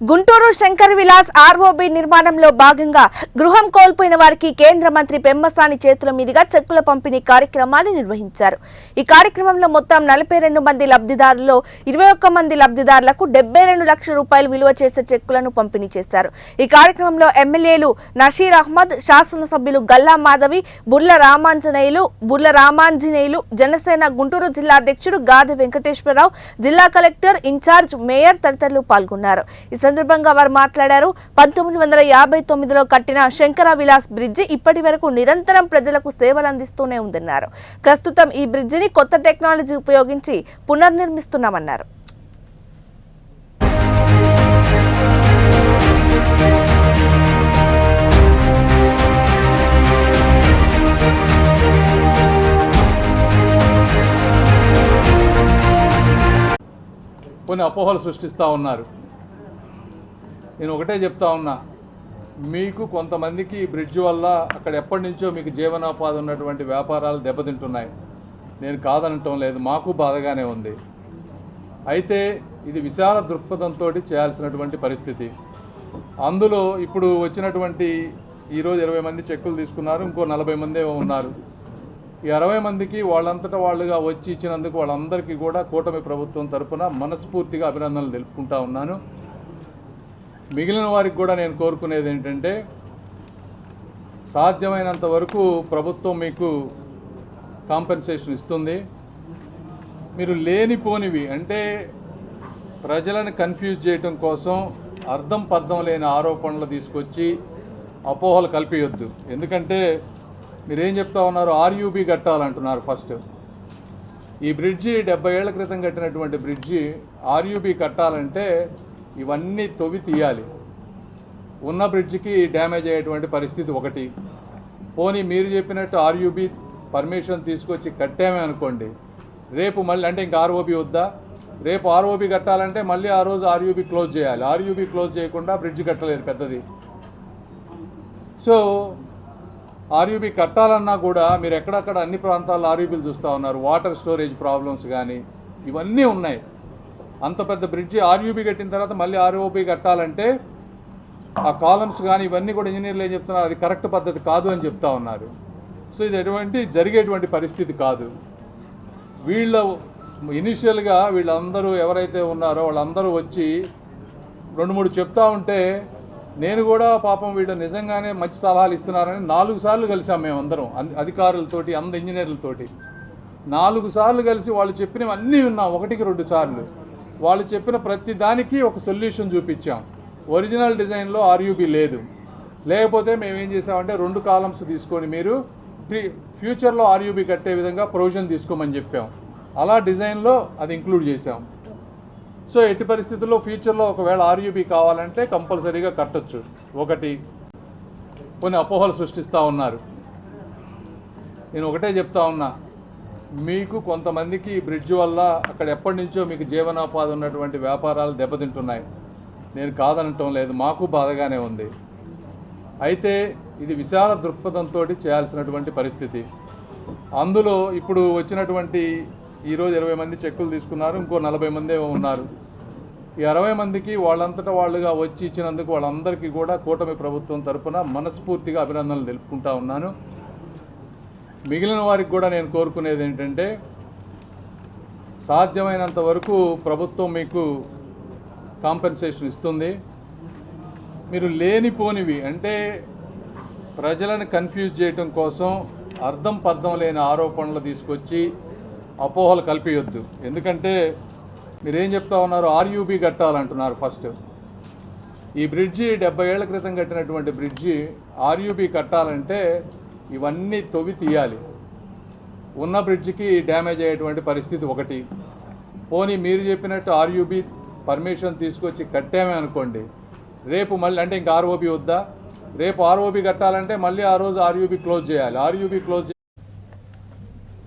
Guntur Shankar Vilas ROB నిర్మాణంలో భాగంగా గృహం కోల్పోయిన వారికి కేంద్ర మంత్రి పెమ్మసాని చేతుల మీదుగా చెక్కుల పంపిణీ కార్యక్రమాన్ని నిర్వహించారు. ఈ కార్యక్రమంలో మొత్తం నలభై రెండు మంది లబ్ధిదారుల్లో ఇరవై ఒక్క మంది లబ్ధిదారులకు డెబ్బై రెండు లక్షల రూపాయలు విలువ చేసే చెక్కులను పంపిణీ చేశారు. ఈ కార్యక్రమంలో ఎమ్మెల్యేలు నషీర్ అహ్మద్ శాసనసభ్యులు గల్లా మాధవి బుర్ల రామాంజనేయులు బుర్ల రామాంజనేయులు జనసేన గుంటూరు జిల్లా అధ్యక్షుడు గాది వెంకటేశ్వరరావు జిల్లా కలెక్టర్ ఇన్ఛార్జ్ మేయర్ తదితరులు పాల్గొన్నారు. ఈ సందర్భంగా వారు మాట్లాడారు. పంతొమ్మిది వందల యాభై తొమ్మిదిలో కట్టిన శంకర విలాస్ బ్రిడ్జి ఇప్పటి వరకు నిరంతరం ప్రజలకు సేవలు అందిస్తూనే ఉందన్నారు. ప్రస్తుతం ఈ బ్రిడ్జిని కొత్త టెక్నాలజీ ఉపయోగించి పునర్నిర్మిస్తున్నామన్నారు. కొన్ని అపోహలు సృష్టిస్తూ ఉన్నారు. నేను ఒకటే చెప్తా ఉన్నా. మీకు కొంతమందికి బ్రిడ్జ్ వల్ల అక్కడ ఎప్పటి నుంచో మీకు జీవనోపాధి ఉన్నటువంటి వ్యాపారాలు దెబ్బతింటున్నాయి. నేను కాదనటం లేదు మాకు బాధగానే ఉంది. అయితే ఇది విశాల దృక్పథంతో చేయాల్సినటువంటి పరిస్థితి. అందులో ఇప్పుడు వచ్చినటువంటి ఈరోజు ఇరవై మంది చెక్కులు తీసుకున్నారు ఇంకో నలభై మంది ఉన్నారు. ఈ అరవై మందికి వాళ్ళంతటా వాళ్ళుగా వచ్చి ఇచ్చినందుకు వాళ్ళందరికీ కూడా కూటమి ప్రభుత్వం తరఫున మనస్ఫూర్తిగా అభినందనలు తెలుపుకుంటా ఉన్నాను. మిగిలిన వారికి కూడా నేను కోరుకునేది ఏంటంటే సాధ్యమైనంత వరకు ప్రభుత్వం మీకు కాంపెన్సేషన్ ఇస్తుంది. మీరు లేనిపోనివి అంటే ప్రజలను కన్ఫ్యూజ్ చేయటం కోసం అర్థం పర్థం లేని ఆరోపణలు తీసుకొచ్చి అపోహలు కల్పించొద్దు ఎందుకంటే మీరేం చెప్తా ఉన్నారు? ఆర్యూబీ కట్టాలంటున్నారు ఫస్ట్. ఈ బ్రిడ్జి డెబ్బై ఏళ్ళ క్రితం కట్టినటువంటి బ్రిడ్జి ఆర్యూబీ కట్టాలంటే ఇవన్నీ తొవి తీయాలి. ఉన్న బ్రిడ్జికి డ్యామేజ్ అయ్యేటువంటి పరిస్థితి ఒకటి. పోనీ మీరు చెప్పినట్టు ఆర్యూబీ పర్మిషన్ తీసుకొచ్చి కట్టామే అనుకోండి. రేపు మళ్ళీ అంటే ఇంకా ఆర్ఓబి వద్దా? రేపు ఆర్ఓబి కట్టాలంటే మళ్ళీ ఆ రోజు ఆర్యూబీ క్లోజ్ చేయాలి. ఆర్యూబీ క్లోజ్ చేయకుండా బ్రిడ్జ్ కట్టలేదు పెద్దది. సో ఆర్యూబీ కట్టాలన్నా కూడా మీరు ఎక్కడక్కడ అన్ని ప్రాంతాల్లో ఆర్యూబీలు చూస్తూ ఉన్నారు. వాటర్ స్టోరేజ్ ప్రాబ్లమ్స్ కానీ ఇవన్నీ ఉన్నాయి. అంత పెద్ద బ్రిడ్జి ఆర్యూబీ కట్టిన తర్వాత మళ్ళీ ఆర్ఓబీ కట్టాలంటే ఆ కాలమ్స్ కానీ ఇవన్నీ కూడా ఇంజనీర్లు ఏం చెప్తున్నారు? అది కరెక్ట్ పద్ధతి కాదు అని చెప్తా ఉన్నారు. సో ఇది ఎటువంటి జరిగేటువంటి పరిస్థితి కాదు. వీళ్ళ ఇనిషియల్గా వీళ్ళందరూ ఎవరైతే ఉన్నారో వాళ్ళందరూ వచ్చి రెండు మూడు చెప్తా ఉంటే నేను కూడా పాపం వీళ్ళు నిజంగానే మంచి సలహాలు ఇస్తున్నారని నాలుగు సార్లు కలిసాం మేము అందరం అధికారులతోటి అంద ఇంజనీర్లతోటి నాలుగు సార్లు కలిసి వాళ్ళు చెప్పినవి అన్నీ విన్నాం ఒకటికి రెండు సార్లు. వాళ్ళు చెప్పిన ప్రతి దానికి ఒక సొల్యూషన్ చూపించాం. ఒరిజినల్ డిజైన్లో ఆర్యూబీ లేదు. లేకపోతే మేము ఏం చేసామంటే రెండు కాలమ్స్ తీసుకొని మీరు ప్రీ ఫ్యూచర్లో ఆర్యూబీ కట్టే విధంగా ప్రొవిజన్ తీసుకోమని చెప్పాం. అలా డిజైన్లో అది ఇంక్లూడ్ చేసాం. సో ఎట్టి పరిస్థితుల్లో ఫ్యూచర్లో ఒకవేళ ఆర్యూబీ కావాలంటే కంపల్సరీగా కట్టొచ్చు. ఒకటి కొన్ని అపోహలు సృష్టిస్తూ ఉన్నారు. నేను ఒకటే చెప్తా ఉన్నా. మీకు కొంతమందికి ఈ బ్రిడ్జ్ వల్ల అక్కడ ఎప్పటి నుంచో మీకు జీవనోపాధి ఉన్నటువంటి వ్యాపారాలు దెబ్బతింటున్నాయి. నేను కాదనటం లేదు మాకు బాధగానే ఉంది. అయితే ఇది విశాల దృక్పథంతో చేయాల్సినటువంటి పరిస్థితి. అందులో ఇప్పుడు వచ్చినటువంటి ఈరోజు ఇరవై మంది చెక్కులు తీసుకున్నారు ఇంకో నలభై మంది ఉన్నారు. ఈ అరవై మందికి వాళ్ళంతటా వాళ్ళుగా వచ్చి ఇచ్చినందుకు వాళ్ళందరికీ కూడా కూటమి ప్రభుత్వం తరఫున మనస్ఫూర్తిగా అభినందనలు తెలుపుకుంటా ఉన్నాను. మిగిలిన వారికి కూడా నేను కోరుకునేది ఏంటంటే సాధ్యమైనంత వరకు ప్రభుత్వం మీకు కాంపెన్సేషన్ ఇస్తుంది. మీరు లేనిపోనివి అంటే ప్రజలను కన్ఫ్యూజ్ చేయటం కోసం అర్థం పర్థం లేని ఆరోపణలు తీసుకొచ్చి అపోహలు కల్పించొద్దు ఎందుకంటే మీరేం చెప్తా ఉన్నారు? ఆర్యూబీ కట్టాలంటున్నారు ఫస్ట్ ఈ బ్రిడ్జి డెబ్బై ఏళ్ళ క్రితం కట్టినటువంటి బ్రిడ్జి ఆర్యూబీ కట్టాలంటే ఇవన్నీ తొవి తీయాలి. ఉన్న బ్రిడ్జికి డ్యామేజ్ అయ్యేటువంటి పరిస్థితి ఒకటి. పోనీ మీరు చెప్పినట్టు ఆర్యూబీ పర్మిషన్ తీసుకొచ్చి కట్టామే అనుకోండి. రేపు మళ్ళీ అంటే ఇంకా ఆర్ఓబీ వద్దా? రేపు ఆర్ఓబీ కట్టాలంటే మళ్ళీ ఆ రోజు ఆర్యూబీ క్లోజ్ చేయాలి. RUB close